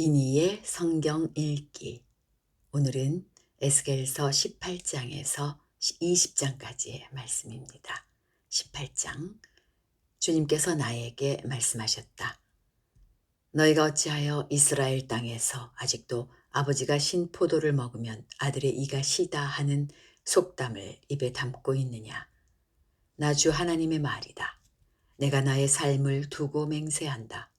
이니의 성경 읽기. 오늘은 에스겔서 18장에서 20장까지의 말씀입니다. 18장. 주님께서 나에게 말씀하셨다. 너희가 어찌하여 이스라엘 땅에서 아직도 아버지가 신 포도를 먹으면 아들의 이가 시다 하는 속담을 입에 담고 있느냐. 나 주 하나님의 말이다. 내가 나의 삶을 두고 맹세한다.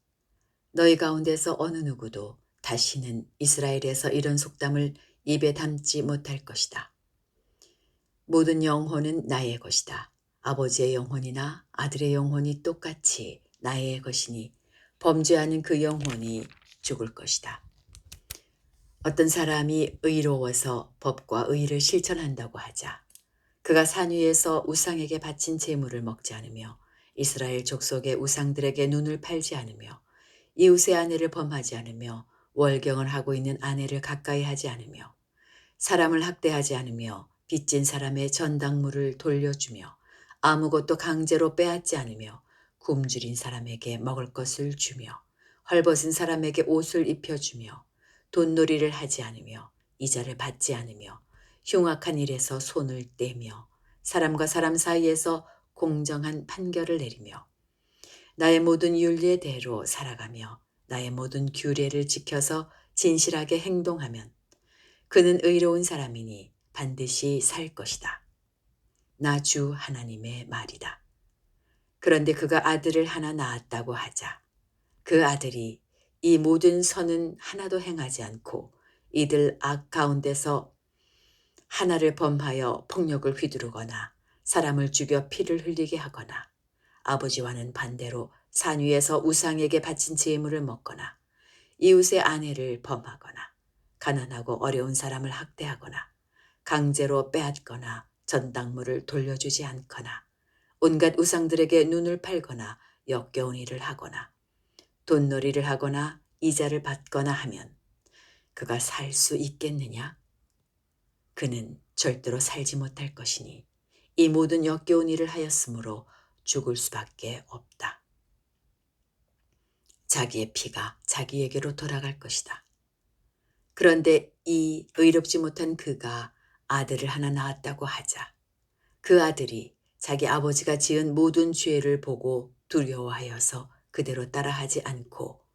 너희 가운데서 어느 누구도 다시는 이스라엘에서 이런 속담을 입에 담지 못할 것이다. 모든 영혼은 나의 것이다. 아버지의 영혼이나 아들의 영혼이 똑같이 나의 것이니 범죄하는 그 영혼이 죽을 것이다. 어떤 사람이 의로워서 법과 의를 실천한다고 하자. 그가 산 위에서 우상에게 바친 재물을 먹지 않으며 이스라엘 족속의 우상들에게 눈을 팔지 않으며 이웃의 아내를 범하지 않으며 월경을 하고 있는 아내를 가까이 하지 않으며 사람을 학대하지 않으며 빚진 사람의 전당물을 돌려주며 아무것도 강제로 빼앗지 않으며 굶주린 사람에게 먹을 것을 주며 헐벗은 사람에게 옷을 입혀주며 돈놀이를 하지 않으며 이자를 받지 않으며 흉악한 일에서 손을 떼며 사람과 사람 사이에서 공정한 판결을 내리며 나의 모든 윤리의 대로 살아가며 나의 모든 규례를 지켜서 진실하게 행동하면 그는 의로운 사람이니 반드시 살 것이다. 나 주 하나님의 말이다. 그런데 그가 아들을 하나 낳았다고 하자. 그 아들이 이 모든 선은 하나도 행하지 않고 이들 악 가운데서 하나를 범하여 폭력을 휘두르거나 사람을 죽여 피를 흘리게 하거나 아버지와는 반대로 산 위에서 우상에게 바친 재물을 먹거나 이웃의 아내를 범하거나 가난하고 어려운 사람을 학대하거나 강제로 빼앗거나 전당물을 돌려주지 않거나 온갖 우상들에게 눈을 팔거나 역겨운 일을 하거나 돈놀이를 하거나 이자를 받거나 하면 그가 살 수 있겠느냐? 그는 절대로 살지 못할 것이니 이 모든 역겨운 일을 하였으므로 죽을 수밖에 없다. 자기의 피가 자기에게로 돌아갈 것이다. 그런데 이 의롭지 못한 그가 아들을 하나 낳았다고 하자. 그 아들이 자기 아버지가 지은 모든 죄를 보고 두려워하여서 그대로 따라하지 않고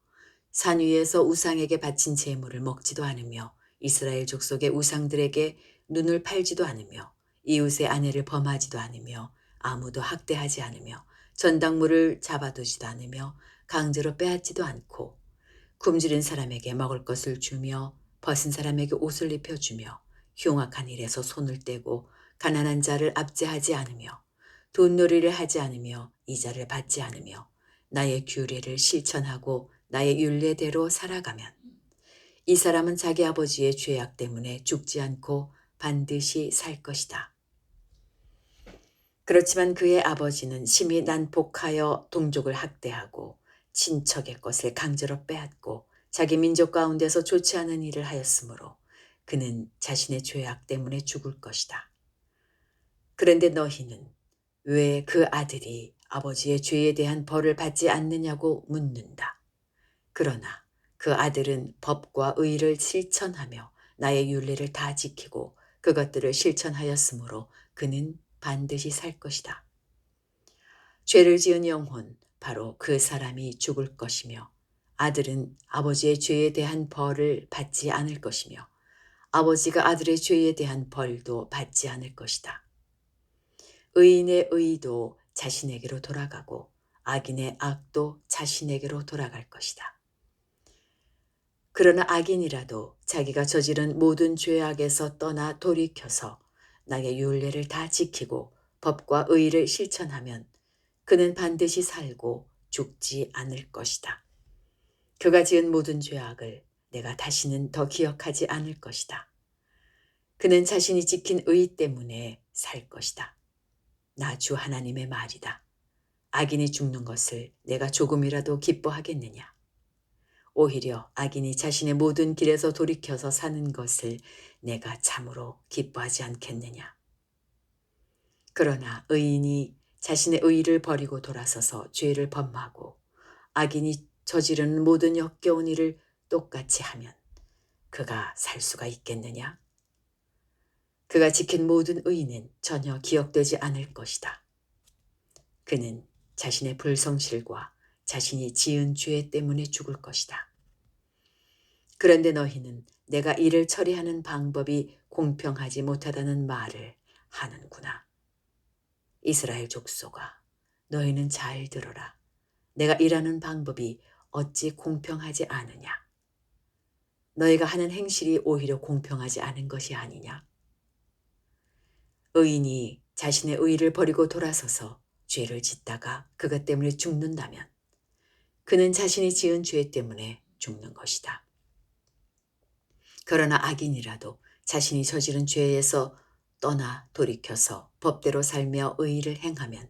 산 위에서 우상에게 바친 재물을 먹지도 않으며 이스라엘 족속의 우상들에게 눈을 팔지도 않으며 이웃의 아내를 범하지도 않으며 아무도 학대하지 않으며 전당물을 잡아두지도 않으며 강제로 빼앗지도 않고 굶주린 사람에게 먹을 것을 주며 벗은 사람에게 옷을 입혀주며 흉악한 일에서 손을 떼고 가난한 자를 압제하지 않으며 돈놀이를 하지 않으며 이자를 받지 않으며 나의 규례를 실천하고 나의 윤례대로 살아가면 이 사람은 자기 아버지의 죄악 때문에 죽지 않고 반드시 살 것이다. 그렇지만 그의 아버지는 심히 난폭하여 동족을 학대하고 친척의 것을 강제로 빼앗고 자기 민족 가운데서 좋지 않은 일을 하였으므로 그는 자신의 죄악 때문에 죽을 것이다. 그런데 너희는 왜 그 아들이 아버지의 죄에 대한 벌을 받지 않느냐고 묻는다. 그러나 그 아들은 법과 의를 실천하며 나의 윤례를 다 지키고 그것들을 실천하였으므로 그는 반드시 살 것이다. 죄를 지은 영혼, 바로 그 사람이 죽을 것이며 아들은 아버지의 죄에 대한 벌을 받지 않을 것이며 아버지가 아들의 죄에 대한 벌도 받지 않을 것이다. 의인의 의도 자신에게로 돌아가고 악인의 악도 자신에게로 돌아갈 것이다. 그러나 악인이라도 자기가 저지른 모든 죄악에서 떠나 돌이켜서 나의 윤례를 다 지키고 법과 의를 실천하면 그는 반드시 살고 죽지 않을 것이다. 그가 지은 모든 죄악을 내가 다시는 더 기억하지 않을 것이다. 그는 자신이 지킨 의 때문에 살 것이다. 나 주 하나님의 말이다. 악인이 죽는 것을 내가 조금이라도 기뻐하겠느냐? 오히려 악인이 자신의 모든 길에서 돌이켜서 사는 것을 내가 참으로 기뻐하지 않겠느냐. 그러나 의인이 자신의 의를 버리고 돌아서서 죄를 범하고 악인이 저지르는 모든 역겨운 일을 똑같이 하면 그가 살 수가 있겠느냐? 그가 지킨 모든 의는 전혀 기억되지 않을 것이다. 그는 자신의 불성실과 자신이 지은 죄 때문에 죽을 것이다. 그런데 너희는 내가 이를 처리하는 방법이 공평하지 못하다는 말을 하는구나. 이스라엘 족속아, 너희는 잘 들어라. 내가 일하는 방법이 어찌 공평하지 않으냐? 너희가 하는 행실이 오히려 공평하지 않은 것이 아니냐? 의인이 자신의 의를 버리고 돌아서서 죄를 짓다가 그것 때문에 죽는다면 그는 자신이 지은 죄 때문에 죽는 것이다. 그러나 악인이라도 자신이 저지른 죄에서 떠나 돌이켜서 법대로 살며 의를 행하면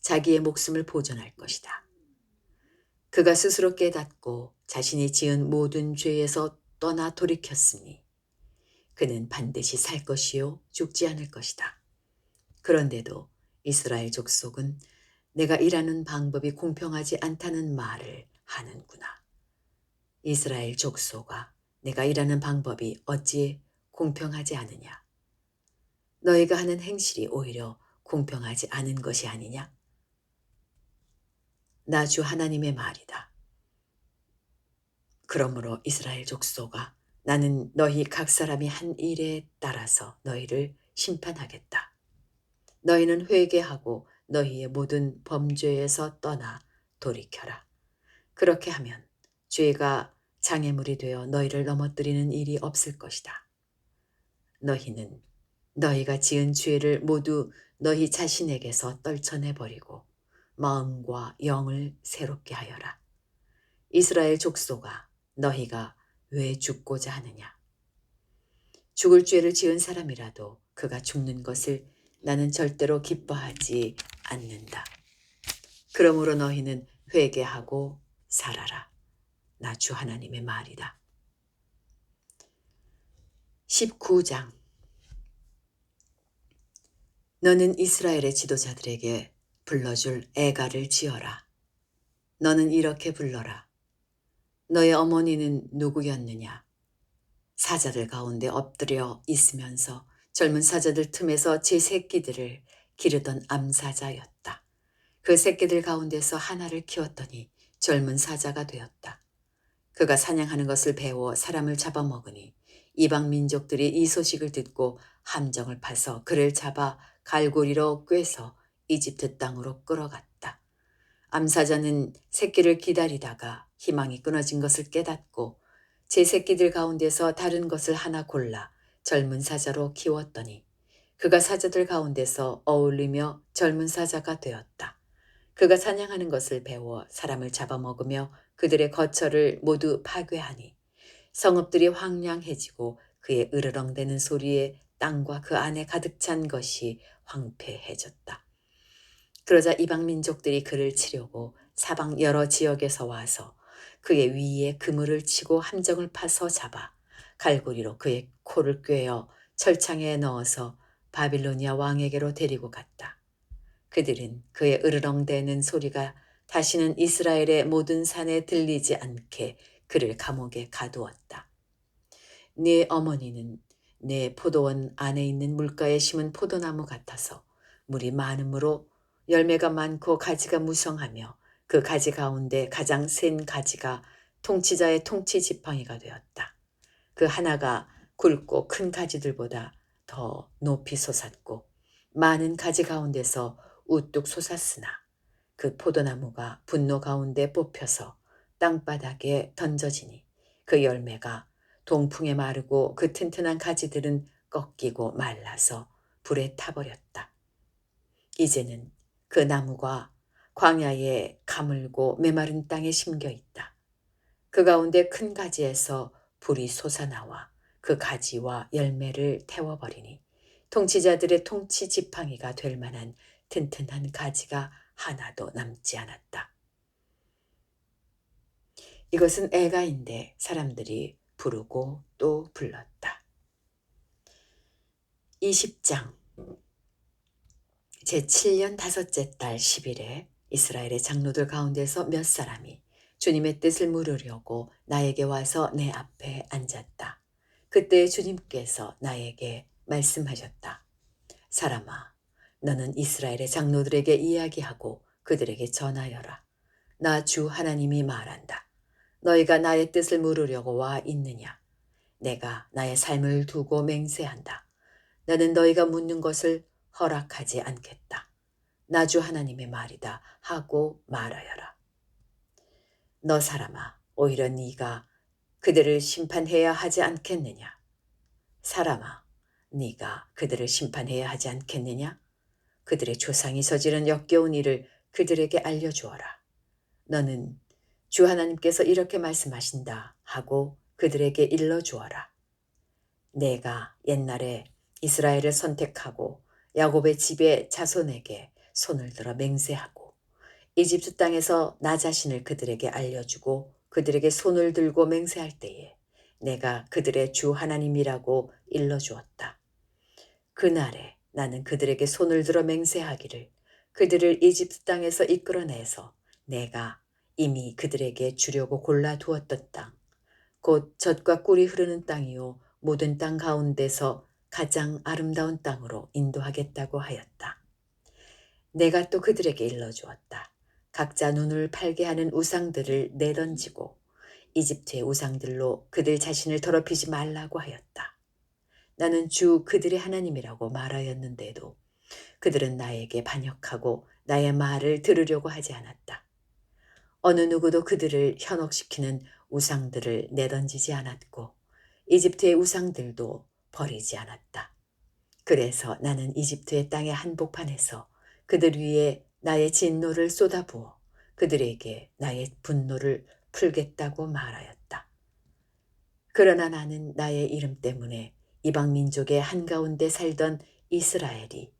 자기의 목숨을 보존할 것이다. 그가 스스로 깨닫고 자신이 지은 모든 죄에서 떠나 돌이켰으니 그는 반드시 살 것이요 죽지 않을 것이다. 그런데도 이스라엘 족속은 내가 일하는 방법이 공평하지 않다는 말을 하는구나. 이스라엘 족속아, 내가 일하는 방법이 어찌 공평하지 않으냐? 너희가 하는 행실이 오히려 공평하지 않은 것이 아니냐? 나 주 하나님의 말이다. 그러므로 이스라엘 족속아, 나는 너희 각 사람이 한 일에 따라서 너희를 심판하겠다. 너희는 회개하고 너희의 모든 범죄에서 떠나 돌이켜라. 그렇게 하면 죄가 장애물이 되어 너희를 넘어뜨리는 일이 없을 것이다. 너희는 너희가 지은 죄를 모두 너희 자신에게서 떨쳐내버리고 마음과 영을 새롭게 하여라. 이스라엘 족속아, 너희가 왜 죽고자 하느냐? 죽을 죄를 지은 사람이라도 그가 죽는 것을 나는 절대로 기뻐하지 않는다. 그러므로 너희는 회개하고 살아라. 나 주 하나님의 말이다. 19장 너는 이스라엘의 지도자들에게 불러줄 애가를 지어라. 너는 이렇게 불러라. 너의 어머니는 누구였느냐? 사자들 가운데 엎드려 있으면서 젊은 사자들 틈에서 제 새끼들을 기르던 암사자였다. 그 새끼들 가운데서 하나를 키웠더니 젊은 사자가 되었다. 그가 사냥하는 것을 배워 사람을 잡아먹으니 이방 민족들이 이 소식을 듣고 함정을 파서 그를 잡아 갈고리로 꿰서 이집트 땅으로 끌어갔다. 암사자는 새끼를 기다리다가 희망이 끊어진 것을 깨닫고 제 새끼들 가운데서 다른 것을 하나 골라 젊은 사자로 키웠더니 그가 사자들 가운데서 어울리며 젊은 사자가 되었다. 그가 사냥하는 것을 배워 사람을 잡아먹으며 그들의 거처를 모두 파괴하니 성읍들이 황량해지고 그의 으르렁대는 소리에 땅과 그 안에 가득 찬 것이 황폐해졌다. 그러자 이방 민족들이 그를 치려고 사방 여러 지역에서 와서 그의 위에 그물을 치고 함정을 파서 잡아 갈고리로 그의 코를 꿰어 철창에 넣어서 바빌로니아 왕에게로 데리고 갔다. 그들은 그의 으르렁대는 소리가 다시는 이스라엘의 모든 산에 들리지 않게 그를 감옥에 가두었다. 네 어머니는 내 포도원 안에 있는 물가에 심은 포도나무 같아서 물이 많으므로 열매가 많고 가지가 무성하며 그 가지 가운데 가장 센 가지가 통치자의 통치 지팡이가 되었다. 그 하나가 굵고 큰 가지들보다 더 높이 솟았고 많은 가지 가운데서 우뚝 솟았으나 그 포도나무가 분노 가운데 뽑혀서 땅바닥에 던져지니 그 열매가 동풍에 마르고 그 튼튼한 가지들은 꺾이고 말라서 불에 타버렸다. 이제는 그 나무가 광야에 가물고 메마른 땅에 심겨 있다. 그 가운데 큰 가지에서 불이 솟아나와 그 가지와 열매를 태워버리니 통치자들의 통치 지팡이가 될 만한 튼튼한 가지가 하나도 남지 않았다. 이것은 애가인데 사람들이 부르고 또 불렀다. 20장 제7년 다섯째 달 10일에 이스라엘의 장로들 가운데서 몇 사람이 주님의 뜻을 물으려고 나에게 와서 내 앞에 앉았다. 그때 주님께서 나에게 말씀하셨다. 사람아, 너는 이스라엘의 장로들에게 이야기하고 그들에게 전하여라. 나 주 하나님이 말한다. 너희가 나의 뜻을 물으려고 와 있느냐? 내가 나의 삶을 두고 맹세한다. 나는 너희가 묻는 것을 허락하지 않겠다. 나 주 하나님의 말이다 하고 말하여라. 너 사람아, 오히려 네가 그들을 심판해야 하지 않겠느냐? 사람아, 네가 그들을 심판해야 하지 않겠느냐? 그들의 조상이 저지른 역겨운 일을 그들에게 알려주어라. 너는 주 하나님께서 이렇게 말씀하신다 하고 그들에게 일러주어라. 내가 옛날에 이스라엘을 선택하고 야곱의 집의 자손에게 손을 들어 맹세하고 이집트 땅에서 나 자신을 그들에게 알려주고 그들에게 손을 들고 맹세할 때에 내가 그들의 주 하나님이라고 일러주었다. 그날에 나는 그들에게 손을 들어 맹세하기를 그들을 이집트 땅에서 이끌어내서 내가 이미 그들에게 주려고 골라 두었던 땅, 곧 젖과 꿀이 흐르는 땅이요 모든 땅 가운데서 가장 아름다운 땅으로 인도하겠다고 하였다. 내가 또 그들에게 일러주었다. 각자 눈을 팔게 하는 우상들을 내던지고 이집트의 우상들로 그들 자신을 더럽히지 말라고 하였다. 나는 주 그들의 하나님이라고 말하였는데도 그들은 나에게 반역하고 나의 말을 들으려고 하지 않았다. 어느 누구도 그들을 현혹시키는 우상들을 내던지지 않았고 이집트의 우상들도 버리지 않았다. 그래서 나는 이집트의 땅의 한복판에서 그들 위에 나의 진노를 쏟아부어 그들에게 나의 분노를 풀겠다고 말하였다. 그러나 나는 나의 이름 때문에 이방 민족의 한가운데 살던 이스라엘이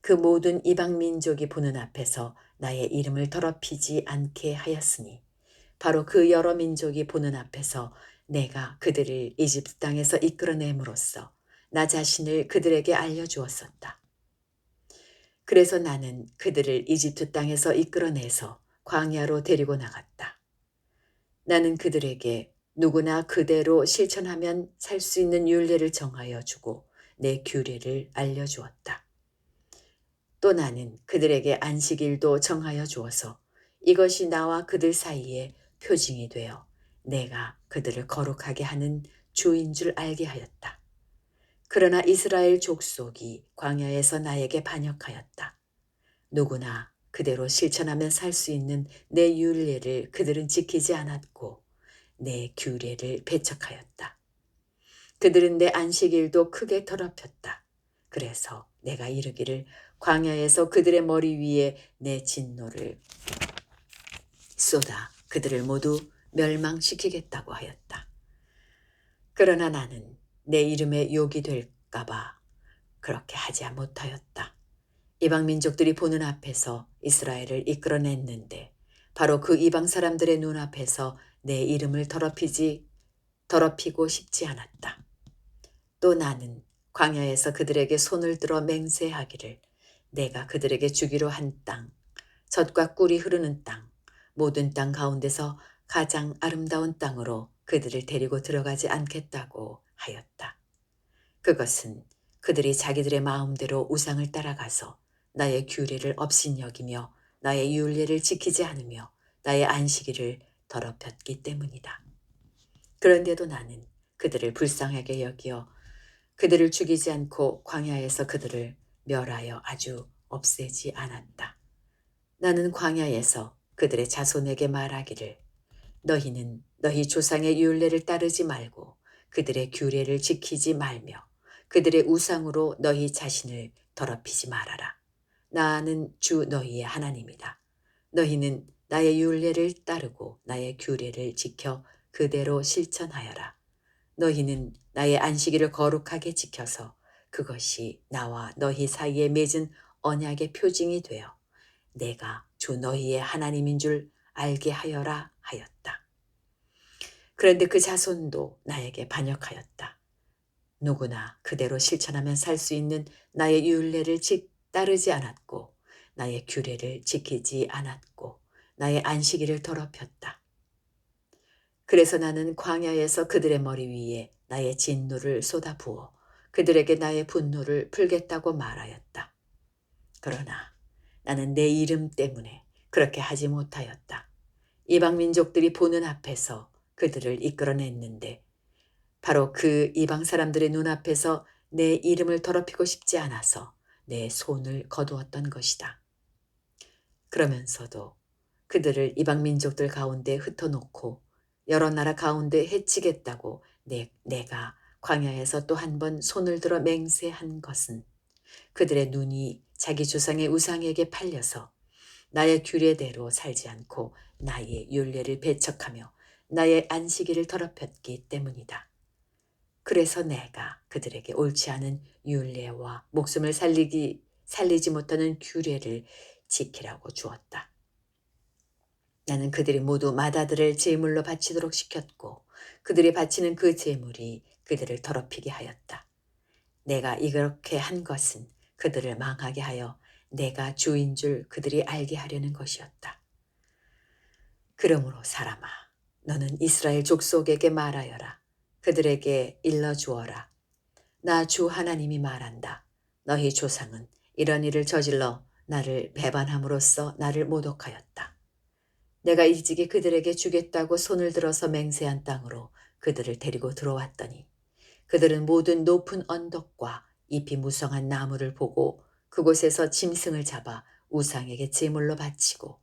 그 모든 이방 민족이 보는 앞에서 나의 이름을 더럽히지 않게 하였으니 바로 그 여러 민족이 보는 앞에서 내가 그들을 이집트 땅에서 이끌어냄으로써 나 자신을 그들에게 알려주었었다. 그래서 나는 그들을 이집트 땅에서 이끌어내서 광야로 데리고 나갔다. 나는 그들에게 누구나 그대로 실천하면 살 수 있는 윤례를 정하여 주고 내 규례를 알려주었다. 또 나는 그들에게 안식일도 정하여 주어서 이것이 나와 그들 사이에 표징이 되어 내가 그들을 거룩하게 하는 주인 줄 알게 하였다. 그러나 이스라엘 족속이 광야에서 나에게 반역하였다. 누구나 그대로 실천하면 살 수 있는 내 율례를 그들은 지키지 않았고 내 규례를 배척하였다. 그들은 내 안식일도 크게 더럽혔다. 그래서 내가 이르기를 광야에서 그들의 머리 위에 내 진노를 쏟아 그들을 모두 멸망시키겠다고 하였다. 그러나 나는 내 이름에 욕이 될까봐 그렇게 하지 못하였다. 이방 민족들이 보는 앞에서 이스라엘을 이끌어냈는데 바로 그 이방 사람들의 눈앞에서 내 이름을 더럽히지 더럽히고 싶지 않았다. 또 나는 광야에서 그들에게 손을 들어 맹세하기를 내가 그들에게 주기로 한 땅, 젖과 꿀이 흐르는 땅, 모든 땅 가운데서 가장 아름다운 땅으로 그들을 데리고 들어가지 않겠다고 하였다. 그것은 그들이 자기들의 마음대로 우상을 따라가서 나의 규례를 업신여기며 나의 윤례를 지키지 않으며 나의 안식일을 더럽혔기 때문이다. 그런데도 나는 그들을 불쌍하게 여기어 그들을 죽이지 않고 광야에서 그들을 멸하여 아주 없애지 않았다. 나는 광야에서 그들의 자손에게 말하기를 너희는 너희 조상의 율례를 따르지 말고 그들의 규례를 지키지 말며 그들의 우상으로 너희 자신을 더럽히지 말아라. 나는 주 너희의 하나님이다. 너희는 나의 율례를 따르고 나의 규례를 지켜 그대로 실천하여라. 너희는 나의 안식일을 거룩하게 지켜서 그것이 나와 너희 사이에 맺은 언약의 표징이 되어 내가 주 너희의 하나님인 줄 알게 하여라 하였다. 그런데 그 자손도 나에게 반역하였다. 누구나 그대로 실천하면 살 수 있는 나의 율례를 따르지 않았고 나의 규례를 지키지 않았고 나의 안식일을 더럽혔다. 그래서 나는 광야에서 그들의 머리 위에 나의 진노를 쏟아부어 그들에게 나의 분노를 풀겠다고 말하였다. 그러나 나는 내 이름 때문에 그렇게 하지 못하였다. 이방 민족들이 보는 앞에서 그들을 이끌어냈는데 바로 그 이방 사람들의 눈앞에서 내 이름을 더럽히고 싶지 않아서 내 손을 거두었던 것이다. 그러면서도 그들을 이방 민족들 가운데 흩어놓고 여러 나라 가운데 해치겠다고 내, 내가 광야에서 또 한 번 손을 들어 맹세한 것은 그들의 눈이 자기 조상의 우상에게 팔려서 나의 규례대로 살지 않고 나의 윤례를 배척하며 나의 안식일을 더럽혔기 때문이다. 그래서 내가 그들에게 옳지 않은 윤례와 목숨을 살리기 살리지 못하는 규례를 지키라고 주었다. 나는 그들이 모두 마다들을 제물로 바치도록 시켰고 그들이 바치는 그 제물이 그들을 더럽히게 하였다. 내가 이렇게 한 것은 그들을 망하게 하여 내가 주인 줄 그들이 알게 하려는 것이었다. 그러므로 사람아, 너는 이스라엘 족속에게 말하여라. 그들에게 일러 주어라. 나 주 하나님이 말한다. 너희 조상은 이런 일을 저질러 나를 배반함으로써 나를 모독하였다. 내가 일찍이 그들에게 주겠다고 손을 들어서 맹세한 땅으로 그들을 데리고 들어왔더니 그들은 모든 높은 언덕과 잎이 무성한 나무를 보고 그곳에서 짐승을 잡아 우상에게 제물로 바치고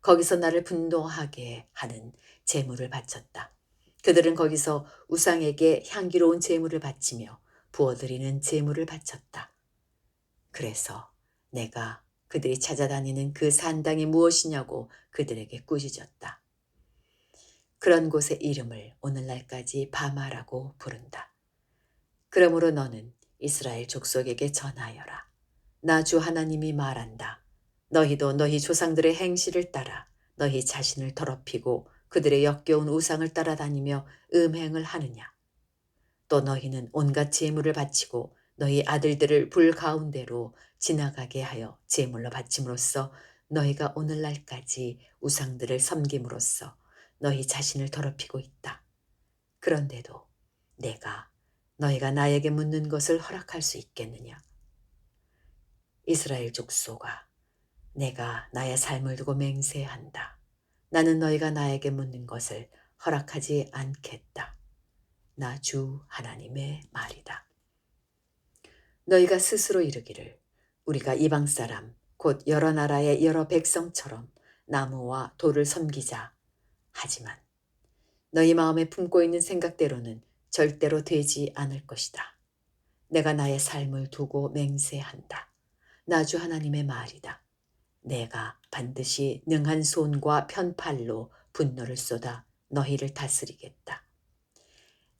거기서 나를 분노하게 하는 제물을 바쳤다. 그들은 거기서 우상에게 향기로운 제물을 바치며 부어드리는 제물을 바쳤다. 그래서 내가 그들이 찾아다니는 그 산당이 무엇이냐고 그들에게 꾸짖었다. 그런 곳의 이름을 오늘날까지 바마라고 부른다. 그러므로 너는 이스라엘 족속에게 전하여라. 나 주 하나님이 말한다. 너희도 너희 조상들의 행실을 따라 너희 자신을 더럽히고 그들의 역겨운 우상을 따라다니며 음행을 하느냐. 또 너희는 온갖 재물을 바치고 너희 아들들을 불 가운데로 지나가게 하여 제물로 바침으로써 너희가 오늘날까지 우상들을 섬김으로써 너희 자신을 더럽히고 있다. 그런데도 내가 너희가 나에게 묻는 것을 허락할 수 있겠느냐? 이스라엘 족속아, 내가 나의 삶을 두고 맹세한다. 나는 너희가 나에게 묻는 것을 허락하지 않겠다. 나 주 하나님의 말이다. 너희가 스스로 이르기를 우리가 이방 사람 곧 여러 나라의 여러 백성처럼 나무와 돌을 섬기자. 하지만 너희 마음에 품고 있는 생각대로는 절대로 되지 않을 것이다. 내가 나의 삶을 두고 맹세한다. 나주 하나님의 말이다. 내가 반드시 능한 손과 편팔로 분노를 쏟아 너희를 다스리겠다.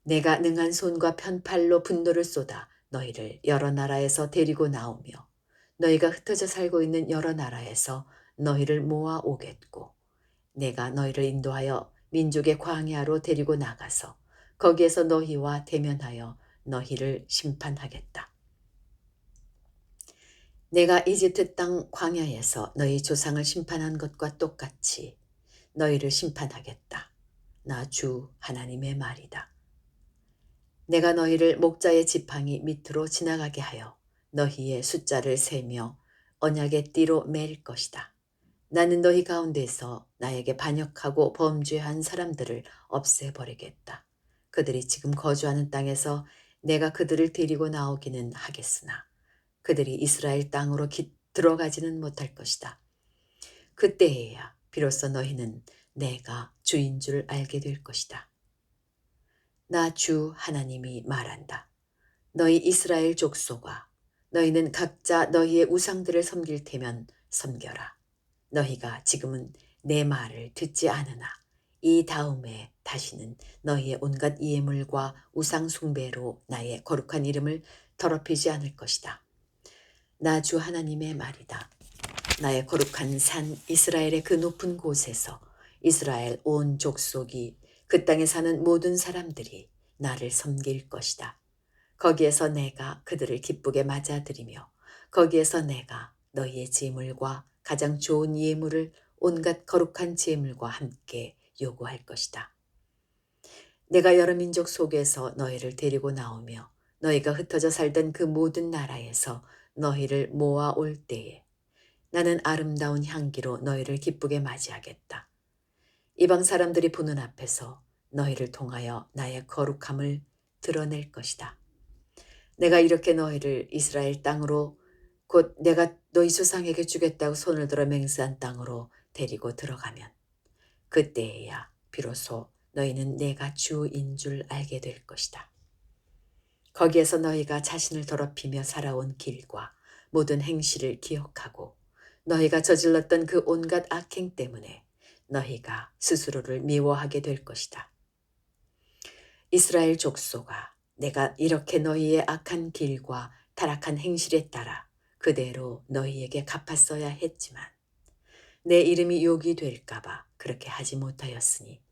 내가 능한 손과 편팔로 분노를 쏟아 너희를 여러 나라에서 데리고 나오며 너희가 흩어져 살고 있는 여러 나라에서 너희를 모아 오겠고 내가 너희를 인도하여 민족의 광야로 데리고 나가서 거기에서 너희와 대면하여 너희를 심판하겠다. 내가 이집트 땅 광야에서 너희 조상을 심판한 것과 똑같이 너희를 심판하겠다. 나 주 하나님의 말이다. 내가 너희를 목자의 지팡이 밑으로 지나가게 하여 너희의 숫자를 세며 언약의 띠로 맬 것이다. 나는 너희 가운데서 나에게 반역하고 범죄한 사람들을 없애버리겠다. 그들이 지금 거주하는 땅에서 내가 그들을 데리고 나오기는 하겠으나 그들이 이스라엘 땅으로 기, 들어가지는 못할 것이다. 그때에야 비로소 너희는 내가 주인 줄 알게 될 것이다. 나 주 하나님이 말한다. 너희 이스라엘 족속아, 너희는 각자 너희의 우상들을 섬길 테면 섬겨라. 너희가 지금은 내 말을 듣지 않으나 이 다음에 다시는 너희의 온갖 예물과 우상 숭배로 나의 거룩한 이름을 더럽히지 않을 것이다. 나 주 하나님의 말이다. 나의 거룩한 산 이스라엘의 그 높은 곳에서 이스라엘 온 족속이 그 땅에 사는 모든 사람들이 나를 섬길 것이다. 거기에서 내가 그들을 기쁘게 맞아들이며 거기에서 내가 너희의 재물과 가장 좋은 예물을 온갖 거룩한 재물과 함께 요구할 것이다. 내가 여러 민족 속에서 너희를 데리고 나오며 너희가 흩어져 살던 그 모든 나라에서 너희를 모아 올 때에 나는 아름다운 향기로 너희를 기쁘게 맞이하겠다. 이방 사람들이 보는 앞에서 너희를 통하여 나의 거룩함을 드러낼 것이다. 내가 이렇게 너희를 이스라엘 땅으로 곧 내가 너희 조상에게 주겠다고 손을 들어 맹세한 땅으로 데리고 들어가면 그때에야 비로소 너희는 내가 주인 줄 알게 될 것이다. 거기에서 너희가 자신을 더럽히며 살아온 길과 모든 행실을 기억하고 너희가 저질렀던 그 온갖 악행 때문에 너희가 스스로를 미워하게 될 것이다. 이스라엘 족속아, 내가 이렇게 너희의 악한 길과 타락한 행실에 따라 그대로 너희에게 갚았어야 했지만 내 이름이 욕이 될까봐 그렇게 하지 못하였으니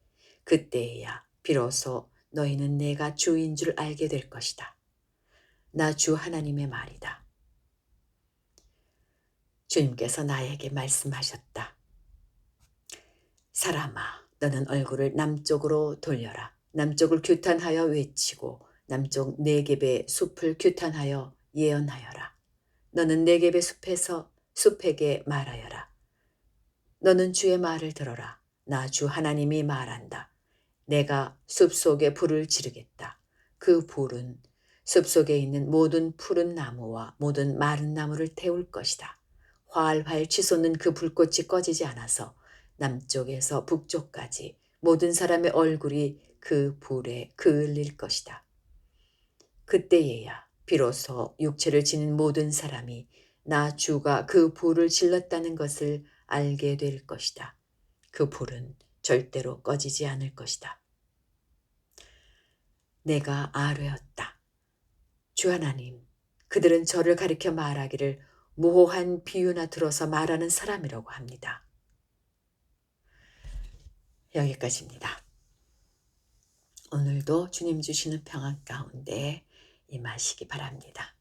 그때에야 비로소 너희는 내가 주인 줄 알게 될 것이다. 나 주 하나님의 말이다. 주님께서 나에게 말씀하셨다. 사람아, 너는 얼굴을 남쪽으로 돌려라. 남쪽을 규탄하여 외치고 남쪽 네겝의 숲을 규탄하여 예언하여라. 너는 네겝의 숲에서 숲에게 말하여라. 너는 주의 말을 들어라. 나 주 하나님이 말한다. 내가 숲 속에 불을 지르겠다. 그 불은 숲 속에 있는 모든 푸른 나무와 모든 마른 나무를 태울 것이다. 활활 치솟는 그 불꽃이 꺼지지 않아서 남쪽에서 북쪽까지 모든 사람의 얼굴이 그 불에 그을릴 것이다. 그때에야 비로소 육체를 지닌 모든 사람이 나 주가 그 불을 질렀다는 것을 알게 될 것이다. 그 불은 절대로 꺼지지 않을 것이다. 내가 아뢰었다. 주 하나님, 그들은 저를 가리켜 말하기를 모호한 비유나 들어서 말하는 사람이라고 합니다. 여기까지입니다. 오늘도 주님 주시는 평안 가운데 임하시기 바랍니다.